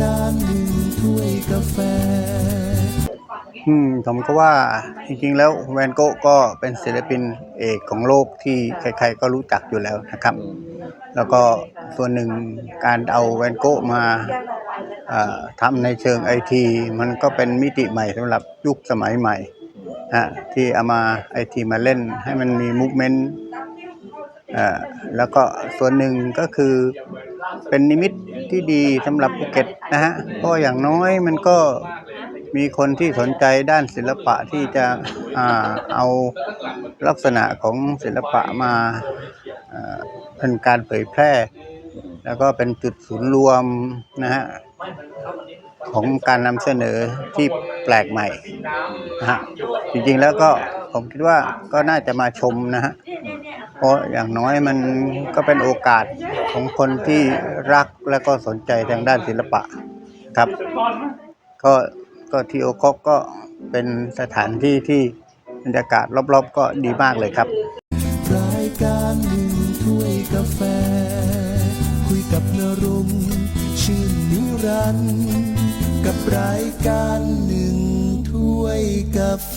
การหนึ่งถ้วยกาแฟ อืมผมก็ว่าจริงๆแล้วแวนโกะก็เป็นศิลปินเอกของโลกที่ใครๆก็รู้จักอยู่แล้วนะครับ แล้วก็ส่วนหนึ่งการเอาแวนโกะมาทำในเชิงไอทีมันก็เป็นมิติใหม่สำหรับยุคสมัยใหม่ฮะที่เอามาไอทีมาเล่นให้มันมีมูฟเมนต์แล้วก็ส่วนหนึ่งก็คือเป็นนิมิต ที่ดีสำหรับภูเก็ตนะฮะเพราะอย่างน้อยมันก็มีคนที่สนใจด้านศิลปะที่จะอาเอาลักษณะของศิลปะมาเอ่อเป็นการเผยแพร่ แล้วก็เป็นจุดศูนย์รวมนะฮะของการนำเสนอที่แปลกใหม่นะฮะจริงๆแล้วก็ผมคิดว่าก็น่าจะมาชมนะฮะ เพราะอย่างน้อยมันก็เป็นโอกาสของคนที่รักและก็สนใจทางด้านศิลปะครับ ก็ก็ที่โอคอกก็เป็นสถานที่ที่บรรยากาศรอบๆ ก็ดีมากเลยครับรายการหนึ่งถ้วยกาแฟ คุยกับนรงชื่นนิรันด์กับรายการหนึ่งถ้วยกาแฟ